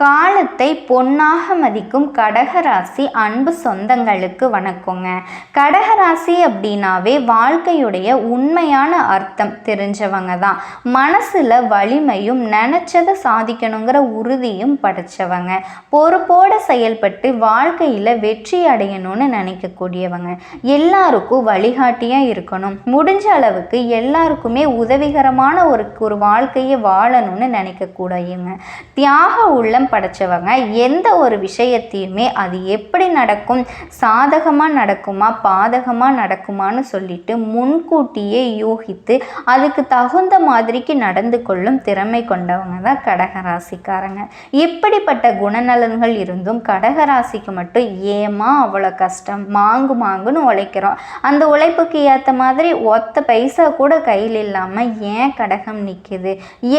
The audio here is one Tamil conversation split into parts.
காலத்தை பொன்னாக மதிக்கும் கடகராசி அன்பு சொந்தங்களுக்கு வணக்கங்க. கடகராசி அப்படின்னாவே வாழ்க்கையுடைய உண்மையான அர்த்தம் தெரிஞ்சவங்க தான். மனசில் வலிமையும் நினச்சதை சாதிக்கணுங்கிற உறுதியும் படைச்சவங்க. பொறுப்போடு செயல்பட்டு வாழ்க்கையில் வெற்றி அடையணும்னு நினைக்கக்கூடியவங்க. எல்லாருக்கும் வழிகாட்டியாக இருக்கணும். முடிஞ்ச அளவுக்கு எல்லாருக்குமே உதவிகரமான ஒரு ஒரு வாழ்க்கையை வாழணும்னு நினைக்கக்கூடியவங்க தியாக உள்ளம் படைச்சவங்க. எந்த ஒரு விஷயத்தையுமே அது எப்படி நடக்கும்? சாதகமாக நடக்குமா? பாதகமாக நடக்குமான்னு சொல்லிட்டு முன்கூட்டியே யூகித்து அதுக்கு தகுந்த மாதிரிக்கு நடந்து கொள்ளும் திறமை கொண்டவங்க தான் கடகராசிக்காரங்க. இப்படிப்பட்ட குணநலன்கள் இருந்தும் கடகராசிக்கு மட்டும் ஏமா அவ்வளோ கஷ்டம்? மாங்கு மாங்குன்னு உழைக்கிறோம். அந்த உழைப்புக்கு ஏற்ற மாதிரி ஒத்த பைசா கூட கையில் இல்லாமல் ஏன் கடகம் நிற்கிது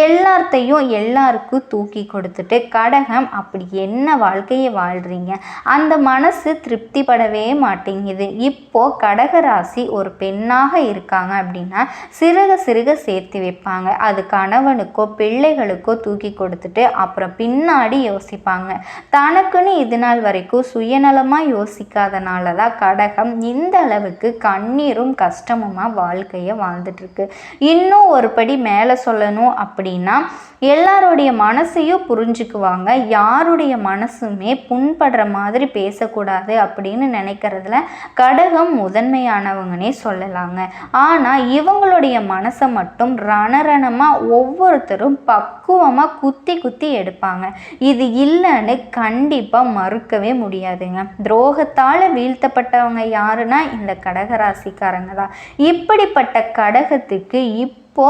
எல்லாத்தையும் எல்லாருக்கும் தூக்கி கொடுத்துட்டு கடகம் அப்படி என்ன வாழ்க்கையை வாழ்கிறீங்க அந்த மனசு திருப்திப்படவே மாட்டேங்குது. இப்போ கடகராசி ஒரு பெண்ணாக இருக்காங்க அப்படின்னா சிறுக சிறுக சேர்த்து வைப்பாங்க. அது கணவனுக்கோ பிள்ளைகளுக்கோ தூக்கி கொடுத்துட்டு அப்புறம் பின்னாடி யோசிப்பாங்க. தனக்குன்னு இது நாள் வரைக்கும் சுயநலமாக யோசிக்காதனால தான் கடகம் இந்த அளவுக்கு கண்ணீரும் கஷ்டமுமாக வாழ்க்கையை வாழ்ந்துட்டுருக்கு. இன்னும் ஒரு படி மேலே சொல்லணும் அப்படின்னா எல்லாருடைய மனசையும் புரிஞ்சுக்குவாங்க. யாருடைய மனசுமே புண்படுற மாதிரி பேசக்கூடாது அப்படின்னு நினைக்கிறதுல கடகம் முதன்மையானவங்கனே சொல்லலாங்க. ஆனால் இவங்களுடைய மனசை மட்டும் ரணரணமாக ஒவ்வொருத்தரும் பக்குவமாக குத்தி குத்தி எடுப்பாங்க. இது இல்லைன்னு கண்டிப்பாக மறுக்கவே முடியாதுங்க. துரோகத்தால் வீழ்த்தப்பட்டவங்க யாருன்னா இந்த கடகராசிக்காரங்க தான். இப்படிப்பட்ட கடகத்துக்கு இப்போ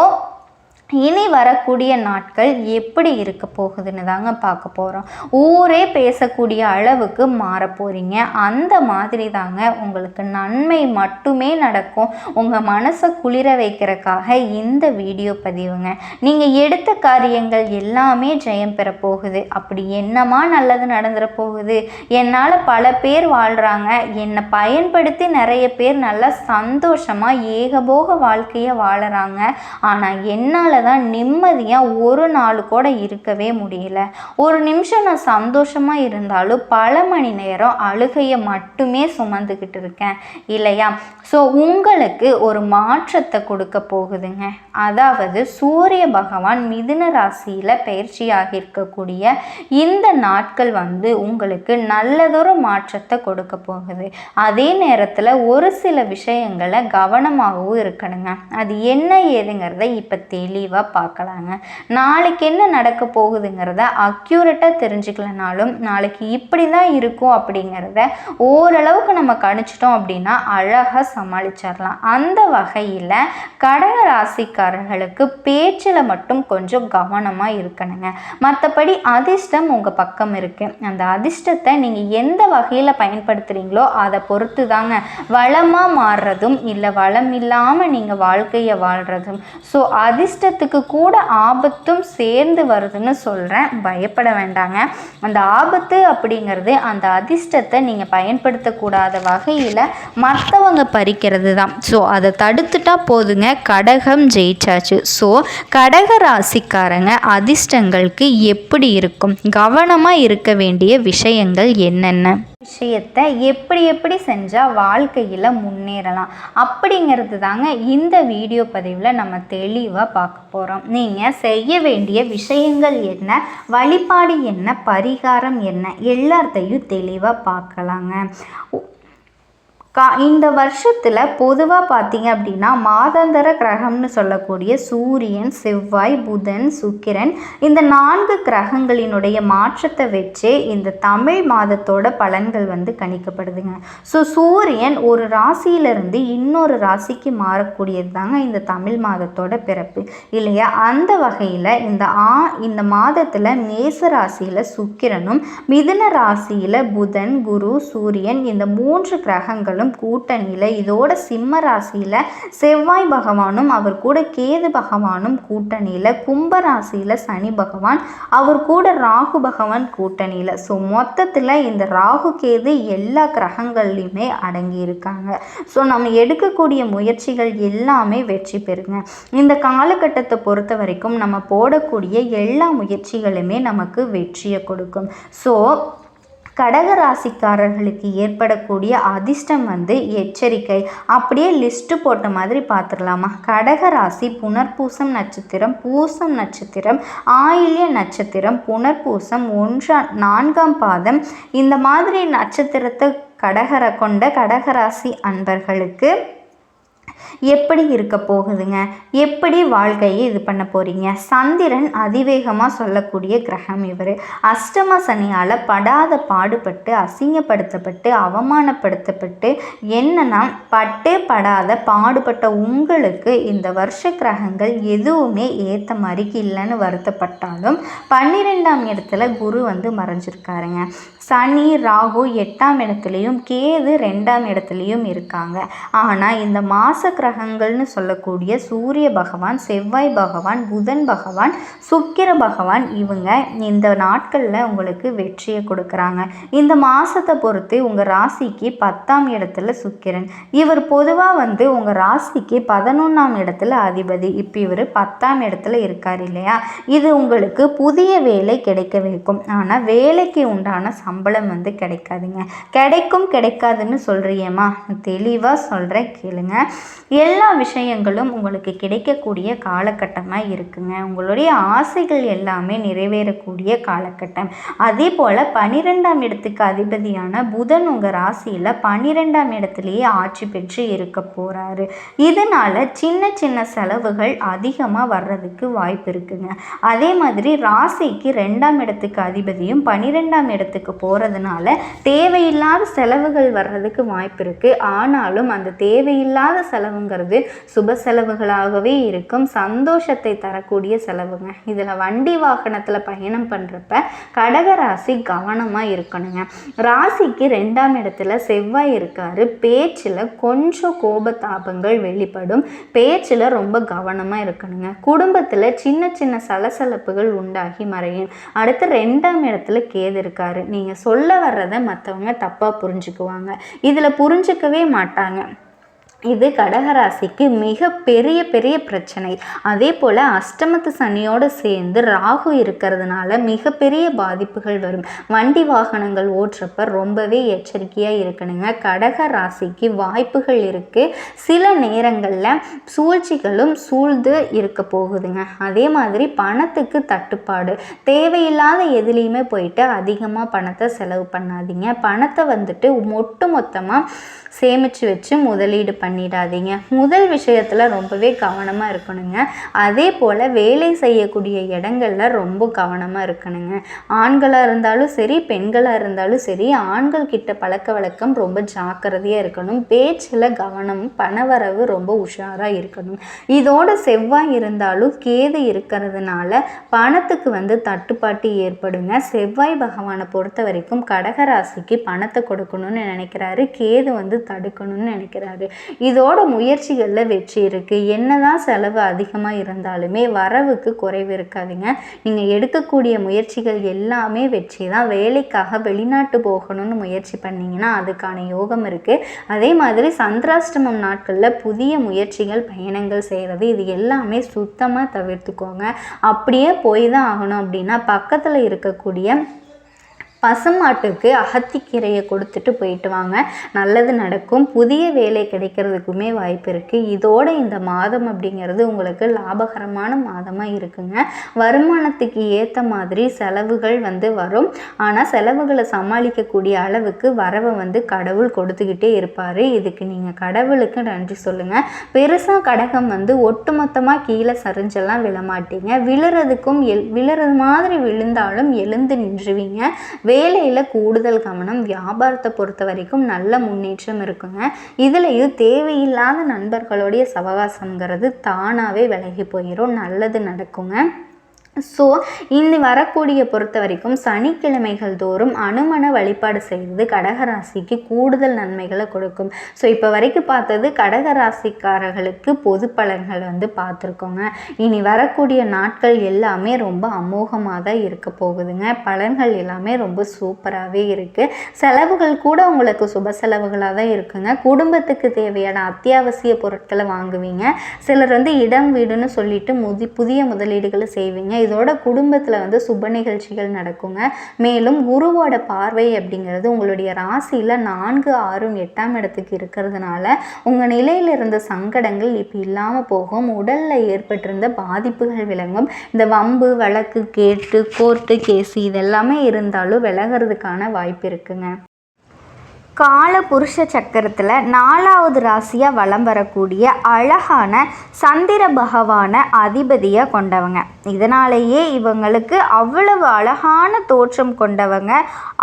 இனி வரக்கூடிய நாட்கள் எப்படி இருக்க போகுதுன்னு தாங்க பார்க்க போகிறோம் ஊரே பேசக்கூடிய அளவுக்கு மாற போகிறீங்க அந்த மாதிரி தாங்க உங்களுக்கு நன்மை மட்டுமே நடக்கும். உங்கள் மனசை குளிர வைக்கிறக்காக இந்த வீடியோ பதிவுங்க. நீங்கள் எடுத்த காரியங்கள் எல்லாமே ஜெயம் பெற போகுது. அப்படி என்னமா நல்லது நடந்துட போகுது? என்னால் பல பேர் வாழ்கிறாங்க என்னை பயன்படுத்தி நிறைய பேர் நல்லா சந்தோஷமாக ஏகபோக வாழ்க்கையை வாழறாங்க. ஆனால் என்னால் தான் நிம்மதியாக ஒரு நாள் கூட இருக்கவே முடியல. ஒரு நிமிஷம் நான் சந்தோஷமாக இருந்தாலும் பல மணி நேரம் அழுகையை மட்டுமே சுமந்துக்கிட்டு இருக்கேன். இல்லையா? ஸோ உங்களுக்கு ஒரு மாற்றத்தை கொடுக்க போகுதுங்க. அதாவது சூரிய பகவான் மிதுன ராசியில் பயிற்சியாக இருக்கக்கூடிய இந்த நாட்கள் வந்து உங்களுக்கு நல்லதொரு மாற்றத்தை கொடுக்க போகுது. அதே நேரத்தில் ஒரு சில விஷயங்களை கவனமாகவும் இருக்கணுங்க. அது என்ன ஏதுங்கிறத இப்போ தெளிவாக பார்க்கலாங்க. நாளைக்கு என்ன நடக்க போகுதுங்கிறத அக்யூரேட்டாக தெரிஞ்சுக்கலனாலும் நாளைக்கு இப்படி தான் இருக்கும் அப்படிங்கிறத ஓரளவுக்கு நம்ம கணிச்சிட்டோம் அப்படின்னா அழகாக சமாளிச்சிடலாம். அந்த வகையில் கடக ராசிக்காரர்களுக்கு பேச்சில் மட்டும் கொஞ்சம் கவனமாக இருக்கணுங்க. மற்றபடி அதிர்ஷ்டம் உங்கள் பக்கம் இருக்குது அந்த அதிர்ஷ்டத்தை நீங்கள் எந்த வகையில் பயன்படுத்துகிறீங்களோ அதை பொறுத்து தாங்க வளமாக மாறுறதும் இல்லை வளம் இல்லாமல் நீங்கள் வாழ்க்கையை வாழ்கிறதும் ஸோ அதிர்ஷ்ட அதிர்ஷ்டத்துக்கு கூட ஆபத்தும் சேர்ந்து வருதுன்னு சொல்கிறேன் பயப்பட வேண்டாங்க. அந்த ஆபத்து அப்படிங்கிறது அந்த அதிர்ஷ்டத்தை நீங்கள் பயன்படுத்தக்கூடாத வகையில் மற்றவங்க பறிக்கிறது தான். ஸோ அதை தடுத்துட்டா போதுங்க. கடகம் ஜெயிச்சாச்சு. ஸோ கடக ராசிக்காரங்க அதிர்ஷ்டங்களுக்கு எப்படி இருக்கும்? கவனமாக இருக்க வேண்டிய விஷயங்கள் என்னென்ன? விஷயத்தை எப்படி எப்படி செஞ்சால் வாழ்க்கையில் முன்னேறலாம்? அப்படிங்கிறது தாங்க இந்த வீடியோ பதிவில் நம்ம தெளிவாக பார்க்க போகிறோம் நீங்கள் செய்ய வேண்டிய விஷயங்கள் என்ன? வழிபாடு என்ன? பரிகாரம் என்ன? எல்லாத்தையும் தெளிவாக பார்க்கலாங்க. கா இந்த வருஷத்தில் பொதுவாக பார்த்தீங்க அப்படின்னா மாதாந்தர கிரகம்னு சொல்லக்கூடிய சூரியன் செவ்வாய் புதன் சுக்கிரன் இந்த நான்கு கிரகங்களினுடைய மாற்றத்தை வச்சே இந்த தமிழ் மாதத்தோட பலன்கள் வந்து கணிக்கப்படுதுங்க. ஸோ சூரியன் ஒரு ராசியிலிருந்து இன்னொரு ராசிக்கு மாறக்கூடியது தாங்க இந்த தமிழ் மாதத்தோட பிறப்பு. இல்லையா? அந்த வகையில் இந்த ஆ இந்த மாதத்தில் மேச ராசியில் சுக்கிரனும் மிதுன ராசியில் புதன் குரு சூரியன் இந்த மூன்று கிரகங்களும் பகவானும் கூட்டணியில் இதோட சிம்ம ராசியில் செவ்வாய் பகவானும் அவர் கூட கேது பகவானும் கூட்டணியில் கும்ப ராசியில் சனி பகவான் அவர் கூட ராகு பகவான் கூட்டணியில். ஸோ மொத்தத்தில் இந்த ராகு கேது எல்லா கிரகங்கள்லையுமே அடங்கி இருக்காங்க. ஸோ நம்ம எடுக்கக்கூடிய முயற்சிகள் எல்லாமே வெற்றி பெறுங்க. இந்த காலகட்டத்தை பொறுத்த வரைக்கும் நம்ம போடக்கூடிய எல்லா முயற்சிகளுமே நமக்கு வெற்றியை கொடுக்கும். ஸோ கடக ராசிக்காரர்களுக்கு ஏற்படக்கூடிய அதிர்ஷ்டம் வந்து எச்சரிக்கை. அப்படியே லிஸ்ட்டு போட்ட மாதிரி பார்த்துடலாமா கடக ராசி புனர்பூசம் நட்சத்திரம் பூசம் நட்சத்திரம் ஆயில்ய நட்சத்திரம் புனர்பூசம் ஒன்றாம் நான்காம் பாதம். இந்த மாதிரி நட்சத்திரத்தை கடகரை கொண்ட கடகராசி அன்பர்களுக்கு எப்படி இருக்க போகுதுங்க? எப்படி வாழ்க்கையை இது பண்ண போகிறீங்க சந்திரன் அதிவேகமாக சொல்லக்கூடிய கிரகம் இவர். அஷ்டம சனியால் படாத பாடுபட்டு அசிங்கப்படுத்தப்பட்டு அவமானப்படுத்தப்பட்டு என்னன்னா பட்டே படாத பாடுபட்ட உங்களுக்கு இந்த வருஷ கிரகங்கள் எதுவுமே ஏற்ற மாதிரி இல்லைன்னு வருத்தப்பட்டாலும் பன்னிரெண்டாம் இடத்துல குரு வந்து மறைஞ்சிருக்காருங்க. சனி ராகு எட்டாம் இடத்துலையும் கேது ரெண்டாம் இடத்துலையும் இருக்காங்க. ஆனால் இந்த மாச கிரகங்கள்னு சொல்லக்கூடிய சூரிய பகவான் செவ்வாய் பகவான் புதன் பகவான் சுக்கிர பகவான் இவங்க இந்த நாட்களில் உங்களுக்கு வெற்றியை கொடுக்குறாங்க. இந்த மாதத்தை பொறுத்து உங்கள் ராசிக்கு பத்தாம் இடத்துல சுக்கிரன். இவர் பொதுவாக வந்து உங்கள் ராசிக்கு பதினொன்றாம் இடத்துல அதிபதி. இப்போ இவர் பத்தாம் இடத்துல இருக்கார் இல்லையா? இது உங்களுக்கு புதிய வேலை கிடைக்க வைக்கும். ஆனால் வேலைக்கு உண்டான சம்பளம் வந்து கிடைக்காதுங்க. கிடைக்கும் கிடைக்காதுன்னு சொல்கிறியேம்மா தெளிவாக சொல்கிறேன் கேளுங்க. எல்லா விஷயங்களும் உங்களுக்கு கிடைக்கக்கூடிய காலகட்டமாக இருக்குங்க. உங்களுடைய ஆசைகள் எல்லாமே நிறைவேறக்கூடிய காலகட்டம். அதே போல் பனிரெண்டாம் இடத்துக்கு அதிபதியான புதன் உங்கள் ராசியில் பன்னிரெண்டாம் இடத்துலையே ஆட்சி பெற்று இருக்க போகிறாரு இதனால் சின்ன சின்ன செலவுகள் அதிகமாக வர்றதுக்கு வாய்ப்பு இருக்குங்க. அதே மாதிரி ராசிக்கு ரெண்டாம் இடத்துக்கு அதிபதியும் பன்னிரெண்டாம் இடத்துக்கு போகிறதுனால தேவையில்லாத செலவுகள் வர்றதுக்கு வாய்ப்பு இருக்குது ஆனாலும் அந்த தேவையில்லாத செலவு செலவுங்கிறது சுப செலவுகளாகவே இருக்கும். சந்தோஷத்தை தரக்கூடிய செலவுங்க. இதில் வண்டி வாகனத்தில் பயணம் பண்ணுறப்ப கடக ராசி கவனமாக இருக்கணுங்க. ராசிக்கு ரெண்டாம் இடத்துல செவ்வாய் இருக்காரு. பேச்சில் கொஞ்சம் கோபத்தாபங்கள் வெளிப்படும். பேச்சில் ரொம்ப கவனமாக இருக்கணுங்க. குடும்பத்தில் சின்ன சின்ன சலசலப்புகள் உண்டாகி மறையும். அடுத்து ரெண்டாம் இடத்துல கேது இருக்காரு. நீங்கள் சொல்ல வர்றதை மற்றவங்க தப்பாக புரிஞ்சுக்குவாங்க. இதில் புரிஞ்சுக்கவே மாட்டாங்க. இது கடகராசிக்கு மிக பெரிய பெரிய பிரச்சனை. அதே போல் அஷ்டமத்து சனியோடு சேர்ந்து ராகு இருக்கிறதுனால மிகப்பெரிய பாதிப்புகள் வரும். வண்டி வாகனங்கள் ஓட்டுறப்ப ரொம்பவே எச்சரிக்கையாக இருக்கணுங்க. கடக ராசிக்கு வாய்ப்புகள் இருக்குது சில நேரங்களில் சூழ்ச்சிகளும் சூழ்ந்து இருக்க போகுதுங்க. அதே மாதிரி பணத்துக்கு தட்டுப்பாடு. தேவையில்லாத எதுலேயுமே போயிட்டு அதிகமாக பணத்தை செலவு பண்ணாதீங்க. பணத்தை வந்துட்டு ஒட்டு மொத்தமாக சேமித்து வச்சு முதலீடு பண்ணி பண்ணிடாதீங்க. முதல் விஷயத்தில் ரொம்பவே கவனமாக இருக்கணுங்க. அதே போல் வேலை செய்யக்கூடிய இடங்களில் ரொம்ப கவனமாக இருக்கணுங்க. ஆண்களாக இருந்தாலும் சரி பெண்களாக இருந்தாலும் சரி ஆண்கள் கிட்ட பழக்க வழக்கம் ரொம்ப ஜாக்கிரதையாக இருக்கணும். பேச்சில் கவனம் பணவரவு ரொம்ப உஷாராக இருக்கணும். இதோட செவ்வாய் இருந்தாலும் கேது இருக்கிறதுனால பணத்துக்கு வந்து தட்டுப்பாட்டு ஏற்படுங்க. செவ்வாய் பகவானை பொறுத்த வரைக்கும் கடகராசிக்கு பணத்தை கொடுக்கணும்னு நினைக்கிறாரு. கேது வந்து தடுக்கணும்னு நினைக்கிறாரு. இதோட முயற்சிகளில் வெற்றி இருக்குது என்னதான் செலவு அதிகமாக இருந்தாலுமே வரவுக்கு குறைவு இருக்காதுங்க. நீங்கள் எடுக்கக்கூடிய முயற்சிகள் எல்லாமே வெற்றி தான். வேலைக்காக வெளிநாட்டு போகணும்னு முயற்சி பண்ணிங்கன்னா அதுக்கான யோகம் இருக்குது அதே மாதிரி சந்திராஷ்டமம் நாட்களில் புதிய முயற்சிகள் பயணங்கள் செய்கிறது இது எல்லாமே சுத்தமாக தவிர்த்துக்கோங்க. அப்படியே போய் தான் ஆகணும் அப்படின்னா பக்கத்தில் இருக்கக்கூடிய பசுமாட்டுக்கு அகத்திக்கீரையை கொடுத்துட்டு போயிட்டு வாங்க. நல்லது நடக்கும். புதிய வேலை கிடைக்கிறதுக்குமே வாய்ப்பு இருக்குது இதோட இந்த மாதம் அப்படிங்கிறது உங்களுக்கு லாபகரமான மாதமாக இருக்குங்க. வருமானத்துக்கு ஏற்ற மாதிரி செலவுகள் வந்து வரும். ஆனால் செலவுகளை சமாளிக்கக்கூடிய அளவுக்கு வரவை வந்து கடவுள் கொடுத்துக்கிட்டே இருப்பார். இதுக்கு நீங்கள் கடவுளுக்கு நன்றி சொல்லுங்கள் பெருசாக கடகம் வந்து ஒட்டுமொத்தமாக கீழே சரிஞ்செல்லாம் விழமாட்டீங்க. விழுறதுக்கும் எல் விழுறது மாதிரி விழுந்தாலும் எழுந்து நின்றுவீங்க. வேலையில் கூடுதல் கவனம் வியாபாரத்தை பொறுத்த வரைக்கும் நல்ல முன்னேற்றம் இருக்குங்க. இதுலேயும் தேவையில்லாத நண்பர்களுடைய சவகாசங்கிறது தானாகவே விலகி போயிடும் நல்லது நடக்குங்க. ஸோ இனி வரக்கூடிய பொறுத்த வரைக்கும் சனிக்கிழமைகள் தோறும் அனுமன வழிபாடு செய்வது கடகராசிக்கு கூடுதல் நன்மைகளை கொடுக்கும். ஸோ இப்போ வரைக்கும் பார்த்தது கடகராசிக்காரர்களுக்கு பொது பலன்கள் வந்து பார்த்துருக்கோங்க. இனி வரக்கூடிய நாட்கள் எல்லாமே ரொம்ப அமோகமாக தான் இருக்க போகுதுங்க. பலன்கள் எல்லாமே ரொம்ப சூப்பராகவே இருக்குது செலவுகள் கூட உங்களுக்கு சுப செலவுகளாக தான் இருக்குங்க. குடும்பத்துக்கு தேவையான அத்தியாவசிய பொருட்களை வாங்குவீங்க. சிலர் வந்து இடம் வீடுன்னு சொல்லிட்டு முதி புதிய முதலீடுகளை செய்வீங்க. இதோட குடும்பத்தில் வந்து சுப நிகழ்ச்சிகள் நடக்குங்க. மேலும் குருவோட பார்வை அப்படிங்கிறது உங்களுடைய ராசியில் நான்கு ஆறும் எட்டாம் இடத்துக்கு இருக்கிறதுனால உங்கள் நிலையில் இருந்த சங்கடங்கள் இப்போ இல்லாமல் போகும். உடலில் ஏற்பட்டிருந்த பாதிப்புகள் விளங்கும். இந்த வம்பு வழக்கு கேட்டு கோர்ட்டு கேஸு இதெல்லாமே இருந்தாலும் விலகிறதுக்கான வாய்ப்பு இருக்குங்க. கால புருஷ சக்கரத்தில் நாலாவது ராசியாக வலம் வரக்கூடிய அழகான சந்திர பகவான அதிபதியாக கொண்டவங்க. இதனாலேயே இவங்களுக்கு அவ்வளவு அழகான தோற்றம் கொண்டவங்க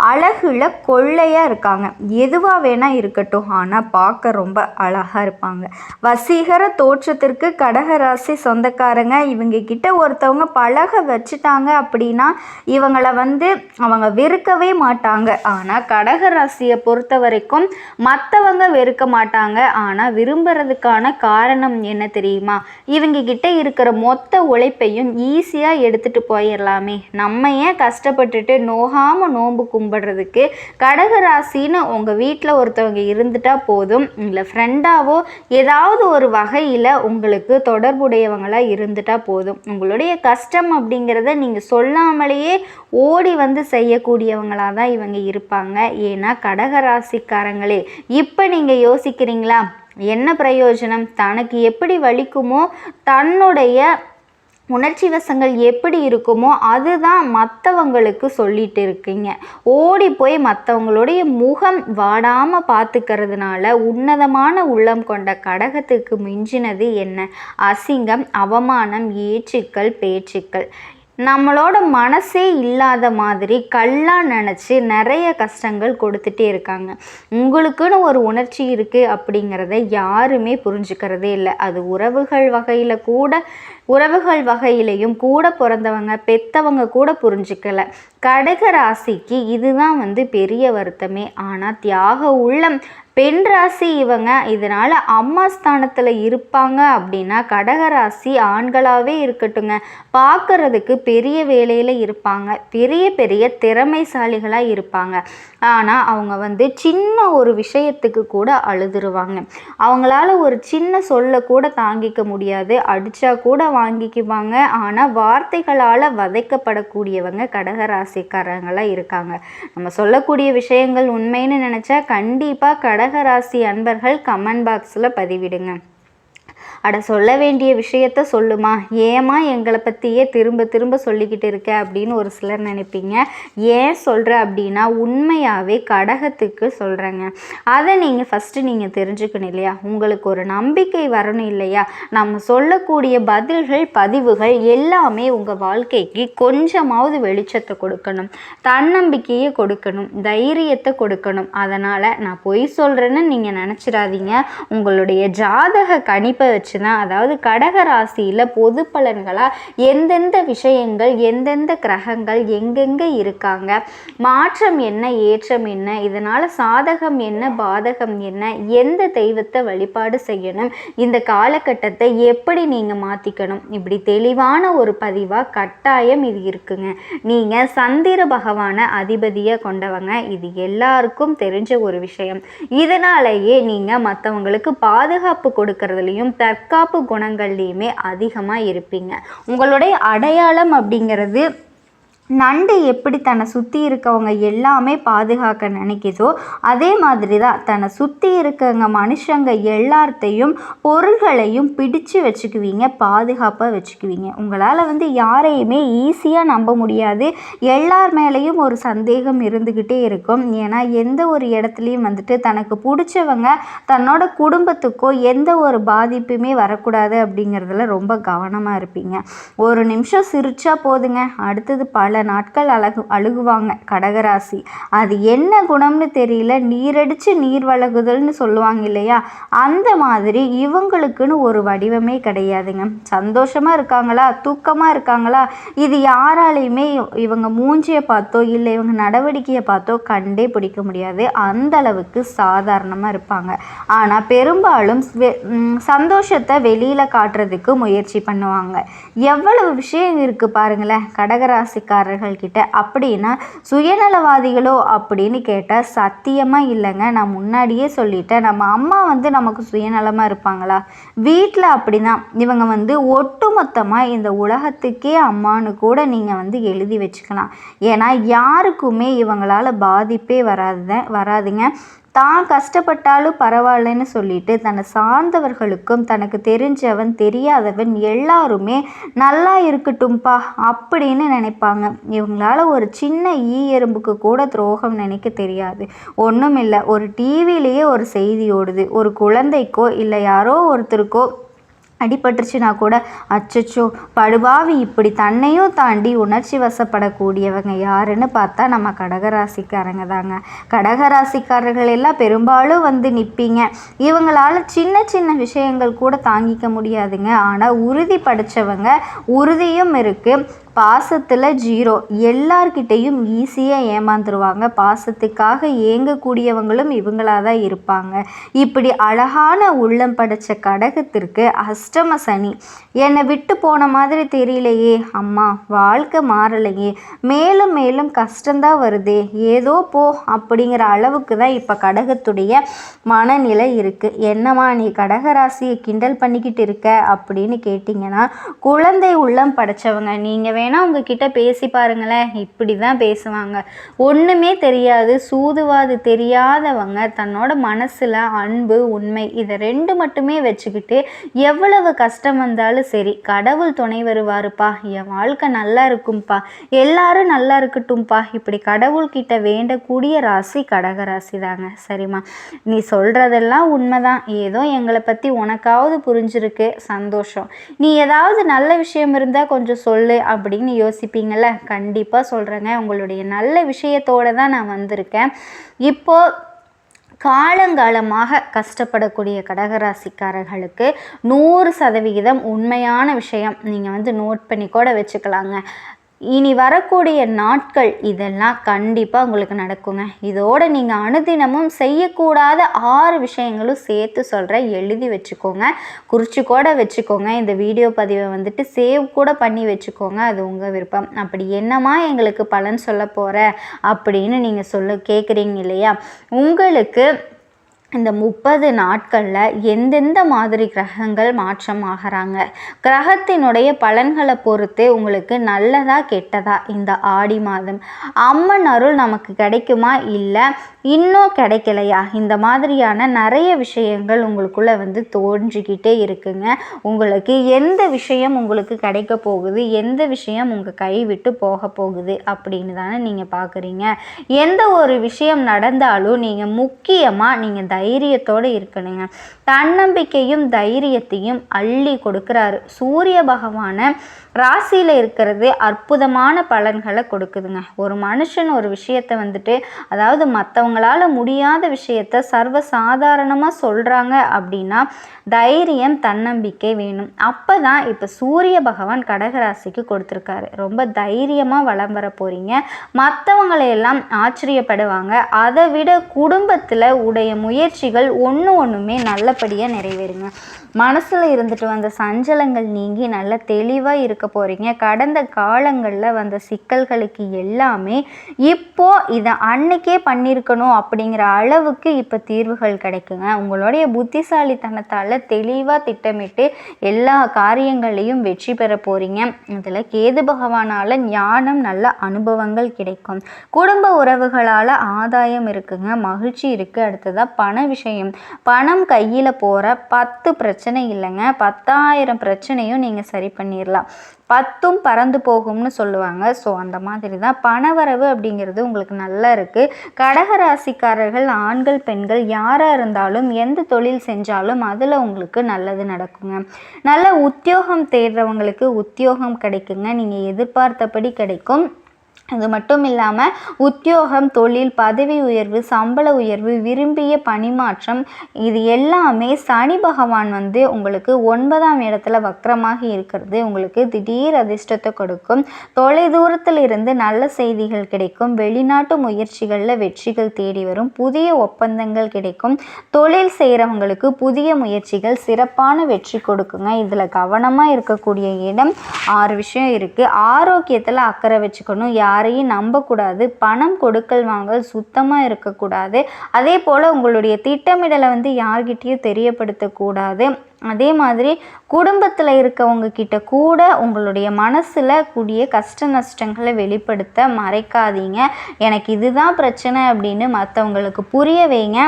அழகுல கொள்ளையாக இருக்காங்க. எதுவாக வேணால் இருக்கட்டும் ஆனால் பார்க்க ரொம்ப அழகாக இருப்பாங்க. வசீகர தோற்றத்திற்கு கடகராசி சொந்தக்காரங்க இவங்க கிட்ட ஒருத்தவங்க பழக வச்சுட்டாங்க அப்படின்னா இவங்களை வந்து அவங்க வெறுக்கவே மாட்டாங்க. ஆனால் கடகராசியை பொறுத்த வரைக்கும் மற்றவங்க வெறுக்க மாட்டாங்க. ஆனால் விரும்புறதுக்கான காரணம் என்ன தெரியுமா? இவங்க கிட்ட இருக்கிற மொத்த உழைப்பையும் ஈஸியாக எடுத்துகிட்டு போயிடலாமே நம்ம ஏன் கஷ்டப்பட்டுட்டு நோகாமல் நோன்பு கும்பிடுறதுக்கு கடகராசின்னு உங்கள் வீட்டில் ஒருத்தவங்க இருந்துட்டால் போதும். இல்லை ஃப்ரெண்டாவோ ஏதாவது ஒரு வகையில் உங்களுக்கு தொடர்புடையவங்களாக இருந்துட்டால் போதும். உங்களுடைய கஷ்டம் அப்படிங்கிறத நீங்கள் சொல்லாமலேயே ஓடி வந்து செய்யக்கூடியவங்களாக தான் இவங்க இருப்பாங்க. ஏன்னா கடகராசி ராசிக்காரங்களே இப்போ நீங்கள் யோசிக்கிறீங்களா? என்ன பிரயோஜனம்? தனக்கு எப்படி வலிக்குமோ தன்னுடைய உணர்ச்சி வசங்கள் எப்படி இருக்குமோ அதுதான் மற்றவங்களுக்கு சொல்லிட்டு இருக்கீங்க. ஓடி போய் மற்றவங்களுடைய முகம் வாடாமல் பார்த்துக்கிறதுனால உன்னதமான உள்ளம் கொண்ட கடகத்துக்கு மிஞ்சினது என்ன? அசிங்கம் அவமானம் ஏச்சுக்கள் பேச்சுக்கள். நம்மளோட மனசே இல்லாத மாதிரி கல்லாக நினச்சி நிறைய கஷ்டங்கள் கொடுத்துட்டே இருக்காங்க. உங்களுக்குன்னு ஒரு உணர்ச்சி இருக்குது அப்படிங்கிறத யாருமே புரிஞ்சுக்கிறதே இல்லை. அது உறவுகள் வகையில் கூட உறவுகள் வகையிலையும் கூட பிறந்தவங்க பெத்தவங்க கூட புரிஞ்சுக்கல. கடக ராசிக்கு இதுதான் வந்து பெரிய வருத்தமே. ஆனால் தியாக உள்ளம் பெண் ராசி இவங்க இதனால் அம்மா ஸ்தானத்தில் இருப்பாங்க அப்படின்னா கடகராசி ஆண்களாகவே இருக்கட்டுங்க. பார்க்குறதுக்கு பெரிய வேலையில் இருப்பாங்க. பெரிய பெரிய திறமைசாலிகளாக இருப்பாங்க. ஆனால் அவங்க வந்து சின்ன ஒரு விஷயத்துக்கு கூட அழுதுருவாங்க. அவங்களால ஒரு சின்ன சொல்ல கூட தாங்கிக்க முடியாது. அடித்தா கூட வாங்கிக்குவாங்க. ஆனால் வார்த்தைகளால் வதைக்கப்படக்கூடியவங்க கடகராசிக்காரங்களாக இருக்காங்க. நம்ம சொல்லக்கூடிய விஷயங்கள் உண்மைன்னு நினச்சா கண்டிப்பாக கடகராசி அன்பர்கள் கமெண்ட் பாக்ஸில் பதிவிடுங்க. அட சொல்ல வேண்டிய விஷயத்த சொல்லுமா. ஏமா எங்களை பற்றியே திரும்ப திரும்ப சொல்லிக்கிட்டு இருக்க அப்படின்னு ஒரு சிலர் நினைப்பீங்க. ஏன் சொல்கிற அப்படின்னா உண்மையாகவே கடகத்துக்கு சொல்கிறேங்க அதை நீங்கள் ஃபஸ்ட்டு நீங்கள் தெரிஞ்சுக்கணும் இல்லையா? உங்களுக்கு ஒரு நம்பிக்கை வரணும் இல்லையா? நம்ம சொல்லக்கூடிய பதில்கள் பதிவுகள் எல்லாமே உங்கள் வாழ்க்கைக்கு கொஞ்சமாவது வெளிச்சத்தை கொடுக்கணும். தன்னம்பிக்கையை கொடுக்கணும் தைரியத்தை கொடுக்கணும். அதனால் நான் பொய் சொல்கிறேன்னு நீங்கள் நினச்சிடாதீங்க. உங்களுடைய ஜாதக கணிப்பை வச்சு வச்சுன்னா அதாவது கடக ராசியில் பொது பலன்களாக எந்தெந்த விஷயங்கள் எந்தெந்த கிரகங்கள் எங்கெங்கே இருக்காங்க மாற்றம் என்ன ஏற்றம் என்ன இதனால் சாதகம் என்ன பாதகம் என்ன எந்த தெய்வத்தை வழிபாடு செய்யணும் இந்த காலகட்டத்தை எப்படி நீங்கள் மாற்றிக்கணும் இப்படி தெளிவான ஒரு பதிவாக கட்டாயம் இது இருக்குங்க. நீங்கள் சந்திர பகவான அதிபதியை கொண்டவங்க இது எல்லாருக்கும் தெரிஞ்ச ஒரு விஷயம். இதனாலேயே நீங்கள் மற்றவங்களுக்கு பாதுகாப்பு கொடுக்கறதுலையும் தற் தற்காப்பு குணங்கள்லேயுமே அதிகமாக இருப்பீங்க. உங்களுடைய அடையாளம் அப்படிங்கிறது நண்டு எப்படி தன்னை சுற்றி இருக்கவங்க எல்லாமே பாதுகாக்க நினைக்கிதோ அதே மாதிரி தான் தன்னை சுற்றி இருக்கவங்க மனுஷங்க எல்லாத்தையும் பொருள்களையும் பிடிச்சு வச்சுக்குவீங்க பாதுகாப்பாக வச்சுக்குவீங்க. உங்களால் வந்து யாரையுமே ஈஸியாக நம்ப முடியாது. எல்லார் மேலேயும் ஒரு சந்தேகம் இருந்துக்கிட்டே இருக்கும். ஏன்னா எந்த ஒரு இடத்துலையும் வந்துட்டு தனக்கு பிடிச்சவங்க தன்னோட குடும்பத்துக்கோ எந்த ஒரு பாதிப்புமே வரக்கூடாது அப்படிங்கிறதுல ரொம்ப கவனமாக இருப்பீங்க. ஒரு நிமிஷம் சிரிச்சா போதுங்க. அடுத்தது பல நாட்கள் அழகு அழுகுவாங்க. கடகராசி. அது என்ன குணம்னு தெரியல. நீரடிச்சு நீர் வழகுதல்னு சொல்லுவாங்க இல்லையா? அந்த மாதிரி இவங்களுக்குன்னு ஒரு வடிவமே கிடையாதுங்க. சந்தோஷமாக இருக்காங்களா? தூக்கமாக இருக்காங்களா? இது யாராலையுமே இவங்க மூஞ்சியை பார்த்தோ இல்லை இவங்க நடவடிக்கையை பார்த்தோ கண்டே பிடிக்க முடியாது. அந்த அளவுக்கு சாதாரணமாக இருப்பாங்க. ஆனால் பெரும்பாலும் சந்தோஷத்தை வெளியில் காட்டுறதுக்கு முயற்சி பண்ணுவாங்க. எவ்வளவு விஷயம் இருக்குது பாருங்களேன். கடகராசிக்காரர் கிட்ட அப்படின்னா சுயநலவாதிகளோ? அப்படின்னு கேட்டால் சத்தியமாக இல்லைங்க. நான் முன்னாடியே சொல்லிட்டேன். நம்ம அம்மா வந்து நமக்கு சுயநலமாக இருப்பாங்களா? வீட்டில் அப்படிதான். இவங்க வந்து ஒட்டுமொத்தமாக இந்த உலகத்துக்கே அம்மானு கூட நீங்கள் வந்து எழுதி வச்சுக்கலாம். ஏன்னா யாருக்குமே இவங்களால் பாதிப்பே வராது வராதுங்க. தான் கஷ்டப்பட்டாலும் பரவாயில்லன்னு சொல்லிட்டு தன்னை சார்ந்தவர்களுக்கும் தனக்கு தெரிஞ்சவன் தெரியாதவன் எல்லாருமே நல்லா இருக்கட்டும்பா அப்படின்னு நினைப்பாங்க. இவங்களால ஒரு சின்ன ஈ எறும்புக்கு கூட துரோகம் நினைக்க தெரியாது. ஒன்றும் இல்லை ஒரு டிவிலேயே ஒரு செய்தி ஓடுது. ஒரு குழந்தைக்கோ இல்லை யாரோ ஒருத்தருக்கோ அடிபட்டுருச்சுனா கூட அச்சச்சோ படுபாவி இப்படி தன்னையும் தாண்டி உணர்ச்சி வசப்படக்கூடியவங்க யாருன்னு பார்த்தா நம்ம கடகராசிக்காரங்க தாங்க. கடகராசிக்காரர்கள் எல்லாம் பெரும்பாலும் வந்து நிற்பீங்க இவங்களால் சின்ன சின்ன விஷயங்கள் கூட தாங்கிக்க முடியாதுங்க. ஆனால் உறுதி படித்தவங்க உறுதியும் இருக்குது பாசத்தில் ஜீரோ. எல்லார்கிட்டேயும் ஈஸியாக ஏமாந்துருவாங்க. பாசத்துக்காக ஏங்கக்கூடியவங்களும் இவங்களாக தான் இருப்பாங்க. இப்படி அழகான உள்ளம் படைச்ச கடகத்திற்கு அஷ்டம சனி. என்னை விட்டு போன மாதிரி தெரியலையே. அம்மா வாழ்க்கை மாறலையே. மேலும் மேலும் கஷ்டந்தான் வருதே. ஏதோ போ அப்படிங்கிற அளவுக்கு தான் இப்போ கடகத்துடைய மனநிலை இருக்குது என்னம்மா நீ கடகராசியை கிண்டல் பண்ணிக்கிட்டு இருக்க அப்படின்னு கேட்டிங்கன்னா குழந்தை உள்ளம் படைச்சவங்க. நீங்கள் வேணால் உங்ககிட்ட பேசி பாருங்களேன். இப்படி தான் பேசுவாங்க. ஒன்றுமே தெரியாது. சூதுவாது தெரியாதவங்க தன்னோட மனசில் அன்பு உண்மை இதை ரெண்டு மட்டுமே வச்சுக்கிட்டு எவ்வளவு கஷ்டம் வந்தாலும் சரி கடவுள் துணை வருவாருப்பா. என் வாழ்க்கை நல்லா இருக்கும்ப்பா எல்லாரும் நல்லா இருக்கட்டும்ப்பா இப்படி கடவுள்கிட்ட வேண்டக்கூடிய ராசி கடக ராசி தாங்க சரிம்மா. நீ சொல்கிறதெல்லாம் உண்மைதான். ஏதோ எங்களை பற்றி உனக்காவது புரிஞ்சிருக்கு. சந்தோஷம். நீ ஏதாவது நல்ல விஷயம் இருந்தால் கொஞ்சம் சொல்லு. அப்படி அப்படின்னு யோசிப்பீங்கள கண்டிப்பாக சொல்கிறேங்க உங்களுடைய நல்ல விஷயத்தோடு தான் நான் வந்திருக்கேன். இப்போது காலங்காலமாக கஷ்டப்படக்கூடிய கடகராசிக்காரர்களுக்கு நூறு சதவிகிதம் உண்மையான விஷயம் நீங்கள் வந்து நோட் பண்ணி கூட வச்சுக்கலாங்க. இனி வரக்கூடிய நாட்கள் இதெல்லாம் கண்டிப்பாக உங்களுக்கு நடக்குங்க. இதோடு நீங்கள் அனுதினமும் செய்யக்கூடாத ஆறு விஷயங்களும் சேர்த்து சொல்கிறேன் எழுதி வச்சுக்கோங்க. குறித்து கூட வச்சுக்கோங்க. இந்த வீடியோ பதிவை வந்துட்டு சேவ் கூட பண்ணி வச்சுக்கோங்க. அது உங்கள் விருப்பம். அப்படி என்னமா எங்களுக்கு பலன் சொல்ல போகிற அப்படின்னு நீங்கள் சொல்ல கேட்குறீங்க இல்லையா? உங்களுக்கு இந்த முப்பது நாட்களில் எந்தெந்த மாதிரி கிரகங்கள் மாற்றம் ஆகிறாங்க? கிரகத்தினுடைய பலன்களை பொறுத்து உங்களுக்கு நல்லதா கெட்டதா இந்த ஆடி மாதம்? அம்மன் அருள் நமக்கு கிடைக்குமா? இல்லை இன்னும் கிடைக்கலையா? இந்த மாதிரியான நிறைய விஷயங்கள் உங்களுக்குள்ளே வந்து தோன்றிக்கிட்டே இருக்குங்க. உங்களுக்கு எந்த விஷயம் உங்களுக்கு கிடைக்க போகுது? எந்த விஷயம் உங்கள் கை விட்டு போக போகுது? அப்படின்னு தானே நீங்கள் பார்க்குறீங்க எந்த ஒரு விஷயம் நடந்தாலும் நீங்கள் முக்கியமாக நீங்கள் தைரியத்தோடு இருக்கணுங்க. தன்னம்பிக்கையும் தைரியத்தையும் அள்ளி கொடுக்குறாரு. சூரிய பகவான ராசியில் இருக்கிறது அற்புதமான பலன்களை கொடுக்குதுங்க. ஒரு மனுஷன் ஒரு விஷயத்தை வந்துட்டு அதாவது மற்றவங்களால முடியாத விஷயத்த சர்வ சாதாரணமாக சொல்கிறாங்க அப்படின்னா தைரியம் தன்னம்பிக்கை வேணும். அப்போ தான் இப்போ சூரிய பகவான் கடகராசிக்கு கொடுத்துருக்காரு. ரொம்ப தைரியமாக வளம் வர போகிறீங்க மற்றவங்களையெல்லாம் ஆச்சரியப்படுவாங்க. அதை விட குடும்பத்தில் உடைய முயற்சி முயற்சிகள் ஒன்று ஒன்றுமே நல்லபடியாக நிறைவேறுங்க. மனசில் இருந்துட்டு வந்த சஞ்சலங்கள் நீங்கி நல்ல தெளிவாக இருக்க போகிறீங்க கடந்த காலங்களில் வந்த சிக்கல்களுக்கு எல்லாமே இப்போ இதை அன்னைக்கே பண்ணியிருக்கணும் அப்படிங்கிற அளவுக்கு இப்போ தீர்வுகள் கிடைக்குங்க. உங்களுடைய புத்திசாலித்தனத்தால் தெளிவாக திட்டமிட்டு எல்லா காரியங்களையும் வெற்றி பெற போகிறீங்க இதில் கேது பகவானால் ஞானம் நல்ல அனுபவங்கள் கிடைக்கும். குடும்ப உறவுகளால் ஆதாயம் இருக்குங்க. மகிழ்ச்சி இருக்குது அடுத்ததாக பண விஷயம். பணம் கையில் போகிற பத்து பிரச்சனை பிரச்சனை இல்லைங்க. பத்தாயிரம் பிரச்சனையும் நீங்கள் சரி பண்ணிடலாம் பத்தும் பறந்து போகும்னு சொல்லுவாங்க. ஸோ அந்த மாதிரி தான் பணவரவு அப்படிங்கிறது உங்களுக்கு நல்லா இருக்குது கடகராசிக்காரர்கள் ஆண்கள் பெண்கள் யாராக இருந்தாலும் எந்த தொழில் செஞ்சாலும் அதில் உங்களுக்கு நல்லது நடக்குங்க. நல்ல உத்தியோகம் தேடுறவங்களுக்கு உத்தியோகம் கிடைக்குங்க. நீங்கள் எதிர்பார்த்தபடி கிடைக்கும். அது மட்டும் இல்லாமல் உத்தியோகம் தொழில் பதவி உயர்வு சம்பள உயர்வு விரும்பிய பணிமாற்றம் இது எல்லாமே சனி பகவான் வந்து உங்களுக்கு ஒன்பதாம் இடத்துல வக்கரமாக இருக்கிறது. உங்களுக்கு திடீர் அதிர்ஷ்டத்தை கொடுக்கும். தொலை தூரத்தில் இருந்து நல்ல செய்திகள் கிடைக்கும். வெளிநாட்டு முயற்சிகளில் வெற்றிகள் தேடி வரும். புதிய ஒப்பந்தங்கள் கிடைக்கும். தொழில் செய்கிறவங்களுக்கு புதிய முயற்சிகள் சிறப்பான வெற்றி கொடுக்குங்க. இதில் கவனமாக இருக்கக்கூடிய இடம் ஆறு விஷயம் இருக்குது ஆரோக்கியத்தில் அக்கறை வச்சுக்கணும். யார் யாரையும் நம்பக்கூடாது. பணம் கொடுக்கல் வாங்கல் சுத்தமாக இருக்கக்கூடாது. அதே போல் உங்களுடைய திட்டமிடலை வந்து யார்கிட்டேயும் தெரியப்படுத்தக்கூடாது. அதே மாதிரி குடும்பத்தில் இருக்கவங்க கிட்ட கூட உங்களுடைய மனசில் கூடிய கஷ்ட நஷ்டங்களை வெளிப்படுத்த மறைக்காதீங்க. எனக்கு இதுதான் பிரச்சனை அப்படின்னு மற்றவங்களுக்கு புரிய வைங்க.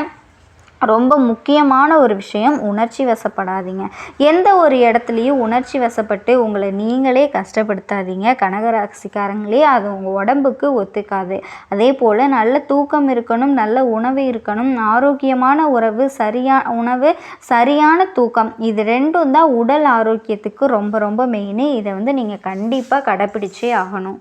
ரொம்ப முக்கியமான ஒரு விஷயம் உணர்ச்சி வசப்படாதீங்க. எந்த ஒரு இடத்துலையும் உணர்ச்சி வசப்பட்டு உங்களை நீங்களே கஷ்டப்படுத்தாதீங்க. கனகராசிக்காரங்களே அது உங்கள் உடம்புக்கு ஒத்துக்காது. அதே போல் நல்ல தூக்கம் இருக்கணும் நல்ல உணவு இருக்கணும் ஆரோக்கியமான உறவு சரியான உணவு சரியான தூக்கம் இது ரெண்டும் தான் உடல் ஆரோக்கியத்துக்கு ரொம்ப ரொம்ப மெயின் இதை வந்து நீங்கள் கண்டிப்பாக கடைப்பிடிச்சே ஆகணும்.